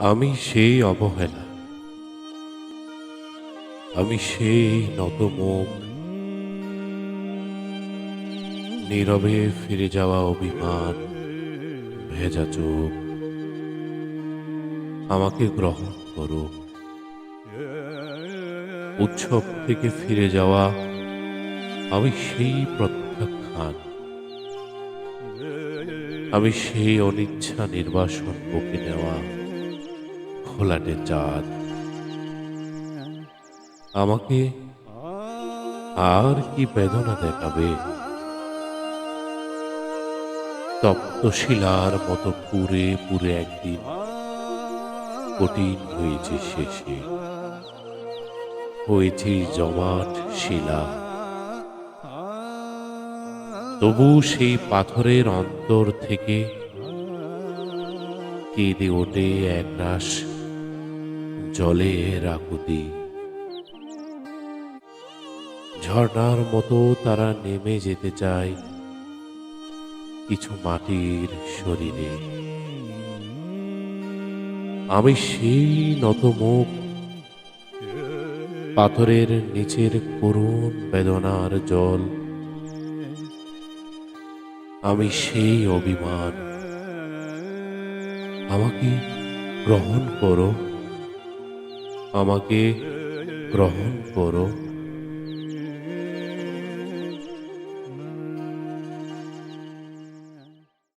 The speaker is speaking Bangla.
আমি সেই অবহেলা। আমি সেই নতমুখ নীরবে ফিরে যাওয়া অভিমান, ভেজা চোখ। আমাকে গ্রহণ করো। উৎসব থেকে ফিরে যাওয়া আমি সেই প্রত্যাখ্যান। আমি সেই অনিচ্ছা নির্বাসন বকে নেওয়া। খোলাটে চাঁদ। আমাকে আর কি বেদনা দেখাবে? তপ্তশিলার মতো পুরে পুরে একদিন কঠিন হয়েছে শেষে। হয়েছে জমাট শিলা। তবু সেই পাথরের অন্তর থেকে কেঁদে ওঠে একরাশ জলের আকুতি। ঝর্ণার মতো তারা নেমে যেতে চায় কিছু মাটির শরীরে। আমি সেই নতমুখ। পাথরের নিচের করুণ বেদনার জল। আমি সেই অভিমান। আমাকে গ্রহণ করো। আমাকে গ্রহণ করো।